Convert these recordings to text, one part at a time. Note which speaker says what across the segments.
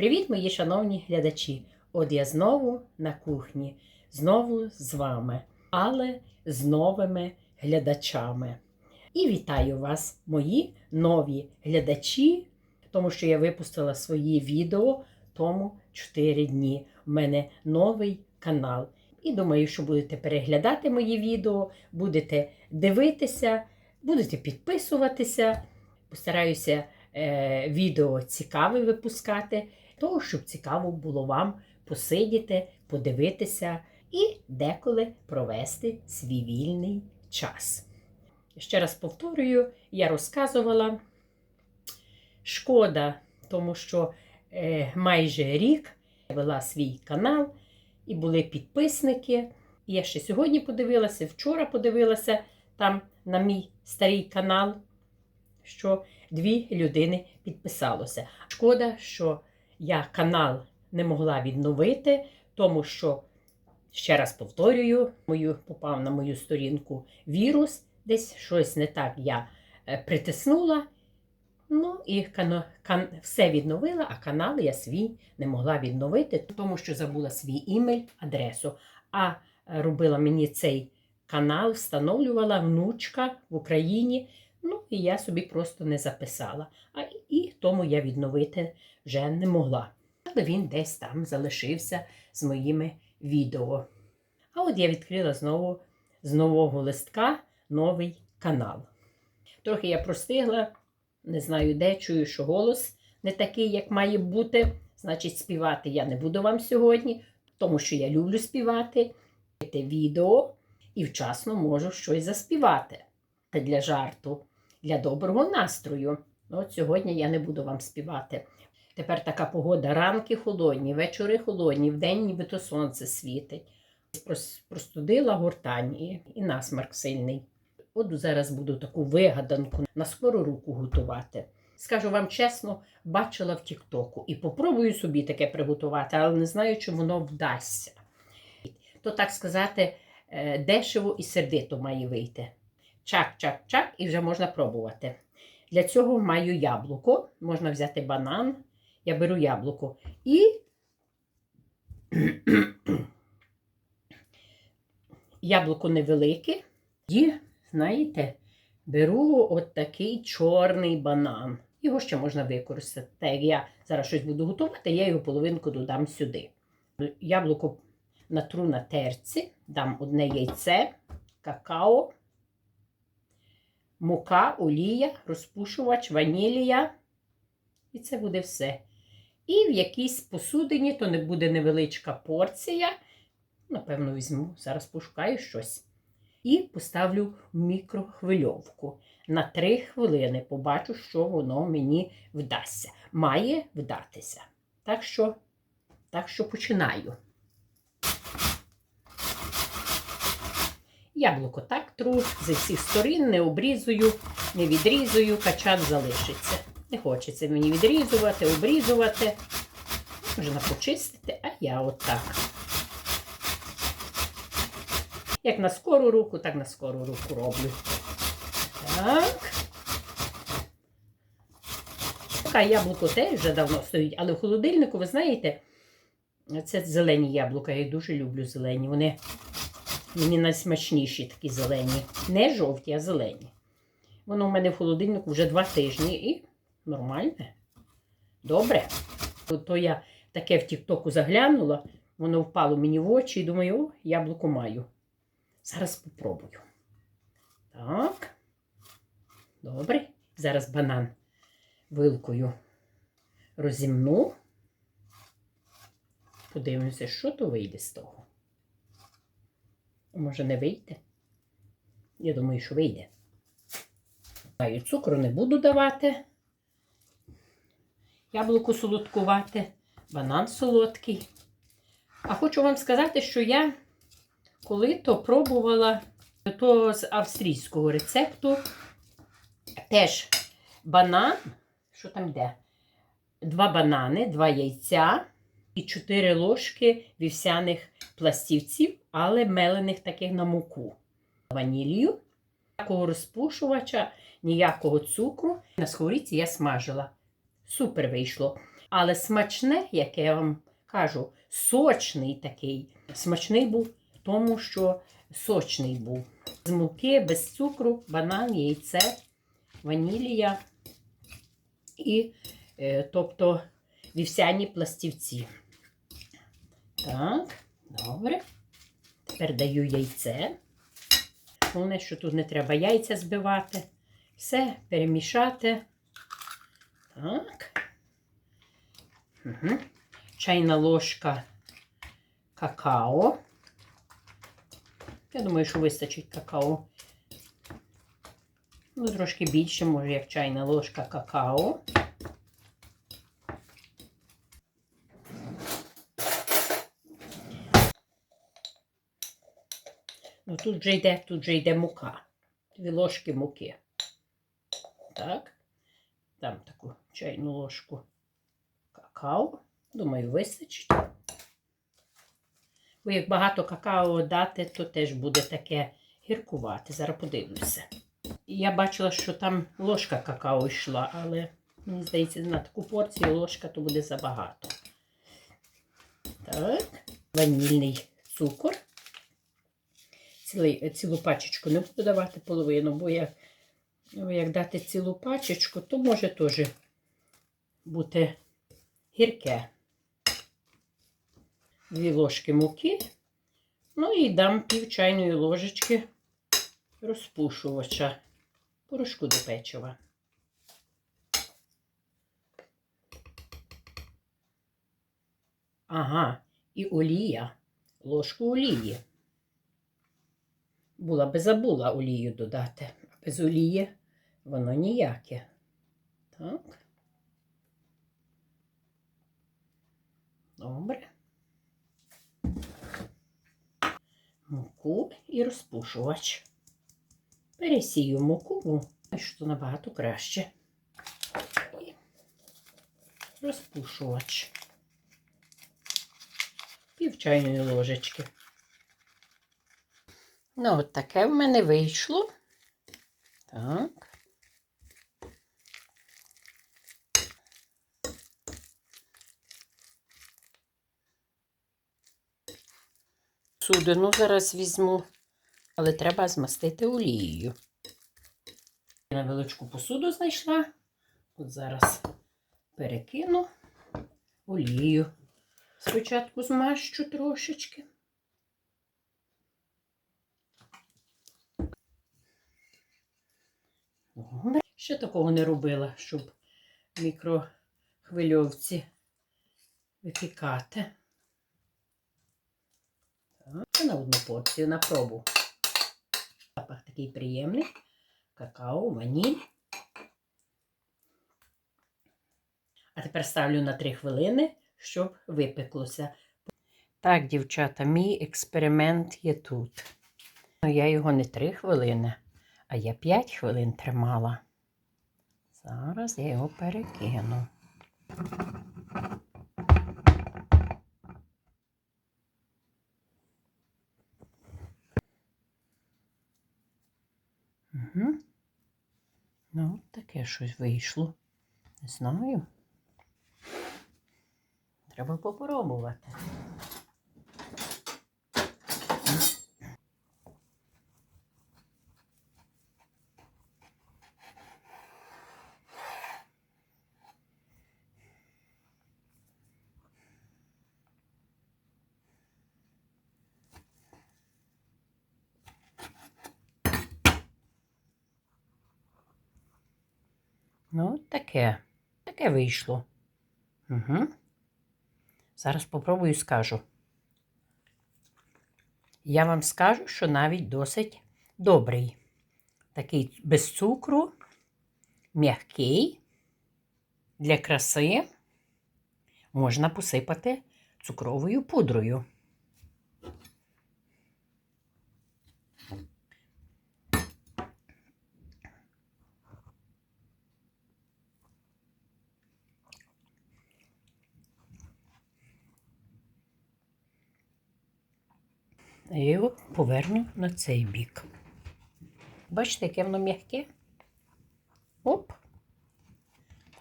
Speaker 1: Привіт, мої шановні глядачі! От я знову на кухні, знову з вами, але з новими глядачами. І вітаю вас, мої нові глядачі, тому що я випустила свої відео тому 4 дні. У мене новий канал. І думаю, що будете переглядати мої відео, будете дивитися, будете підписуватися. Постараюся е, відео цікаве випускати, того, щоб цікаво було вам посидіти, подивитися і деколи провести свій вільний час. Ще раз повторюю, я розказувала, шкода, тому що е, майже рік я вела свій канал і були підписники. І я ще сьогодні подивилася, вчора подивилася там на мій старий канал, що дві людини підписалося. Шкода, що я канал не могла відновити, тому що, ще раз повторюю, мою, попав на мою сторінку вірус, десь щось не так я е, притиснула. Ну і кано, кан, все відновила, а канал я свій не могла відновити, тому що забула свій імейль, адресу. А е, робила мені цей канал, встановлювала внучка в Україні. Ну, і я собі просто не записала. А і тому я відновити вже не могла. Але він десь там залишився з моїми відео. А от я відкрила знову з нового листка новий канал. Трохи я простигла, не знаю де, чую, що голос не такий, як має бути. Значить, співати я не буду вам сьогодні, тому що я люблю співати. Відео і вчасно можу щось заспівати. Та для жарту, для доброго настрою. Ну, От сьогодні я не буду вам співати. Тепер така погода: ранки холодні, вечори холодні, вдень нібито сонце світить. Простудила гортань і, і насмарк сильний. От зараз буду таку вигаданку на скору руку готувати. Скажу вам чесно, бачила в Тіктоку і попробую собі таке приготувати, але не знаю, чи воно вдасться. То так сказати, е, дешево і сердито має вийти. Чак-чак-чак, і вже можна пробувати. Для цього маю яблуко, можна взяти банан. Я беру яблуко і яблуко невелике. І, знаєте, беру от такий чорний банан. Його ще можна використати. Так як я зараз щось буду готувати, я його половинку додам сюди. Яблуко натру на терці, дам одне яйце, какао, мука, олія, розпушувач, ванілія. І це буде все. І в якійсь посудині, то не буде невеличка порція. Напевно, візьму, зараз пошукаю щось. І поставлю в мікрохвильовку. На 3 хвилини побачу, що воно мені вдасться. Має вдатися. Так що, так що починаю. Яблуко так тру зі всіх сторін, не обрізую, не відрізую, качан залишиться. Не хочеться мені відрізувати, обрізувати. Можна почистити, а я отак. Як на скору руку, так на скору руку роблю. Так. Така яблуко теж вже давно стоїть, але в холодильнику, ви знаєте, це зелені яблука. Я дуже люблю зелені. Вони мені найсмачніші такі зелені. Не жовті, а зелені. Воно в мене в холодильнику вже два тижні і нормальне. Добре. То я таке в Тіктоку заглянула, воно впало мені в очі і думаю, о, яблуко маю. Зараз попробую. Так. Добре. Зараз банан вилкою розімну. Подивимося, що то вийде з того. Може, не вийде? Я думаю, що вийде. Маю цукру не буду давати. Яблуко солодкувате, банан солодкий. А хочу вам сказати, що я коли-то пробувала то з австрійського рецепту теж банан, що там йде? Два банани, два яйця і чотири ложки вівсяних пластівців, але мелених таких на муку. Ванілію, ніякого розпушувача, ніякого цукру. На сковорідці я смажила. Супер вийшло. Але смачне, як я вам кажу, сочний такий. Смачний був тому, що сочний був. З муки, без цукру, банан, яйце, ванілія і е, тобто вівсяні пластівці. Так, добре. Тепер даю яйце. Головне, що тут не треба яйця збивати. Все перемішати. Так. Угу. Чайна ложка какао. Я думаю, що вистачить какао. Ну, трошки більше, може, як чайна ложка какао. Тут вже йде, тут вже йде мука. Дві ложки муки. Так. Дам таку чайну ложку какао. Думаю, вистачить. Бо як багато какао дати, то теж буде таке гіркувати. Зараз подивлюся. Я бачила, що там ложка какао йшла, але мені здається, на таку порцію ложка то буде забагато. Так, ванільний цукор. Цілий, цілу пачечку не буду давати половину, бо як, як дати цілу пачечку, то може теж бути гірке. Дві ложки муки. Ну і дам пів чайної ложечки розпушувача, порошку до печива. Ага, і олія, ложку олії. Була би забула олію додати. А без олії воно ніяке. Так. Добре. Муку і розпушувач. Пересію муку, що набагато краще. І розпушувач. Пів чайної ложечки. Ну, от таке в мене вийшло. Так. Судину зараз візьму, але треба змастити олією. Я невеличку посуду знайшла. От зараз перекину олію. Спочатку змащу трошечки. Добре. Ще такого не робила, щоб мікрохвильовці випікати. Так, на одну порцію на пробу. Запах такий приємний. Какао, ваніль. А тепер ставлю на 3 хвилини, щоб випеклося. Так, дівчата, мій експеримент є тут. Ну, Я його не 3 хвилини, а я 5 хвилин тримала. Зараз я його перекину. Угу. Ну, таке щось вийшло. Не знаю. Треба попробувати. Ну, таке. Таке вийшло. Угу. Зараз попробую скажу. Я вам скажу, що навіть досить добрий. Такий без цукру, м'який. Для краси можна посипати цукровою пудрою. Я його поверну на цей бік. Бачите, яке воно м'яке? Оп.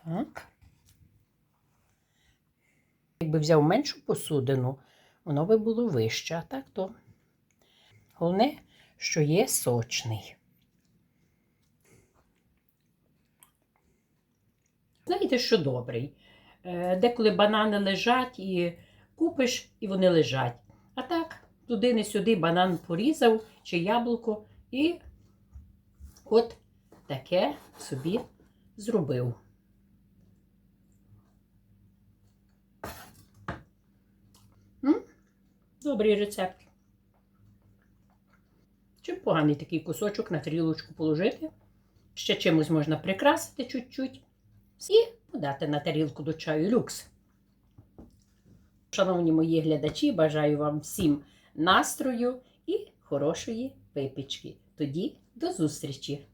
Speaker 1: Так. Якби взяв меншу посудину, воно би було вище, а так то. Головне, що є сочний. Знаєте, що добрий? Е, Деколи банани лежать і купиш, і вони лежать. Туди не сюди банан порізав чи яблуко, і от таке собі зробив. М? Добрий рецепт. Чим поганий такий кусочок на тарілочку положити? Ще чимось можна прикрасити чуть-чуть і подати на тарілку до чаю люкс. Шановні мої глядачі, бажаю вам всім настрою і хорошої випічки. Тоді до зустрічі!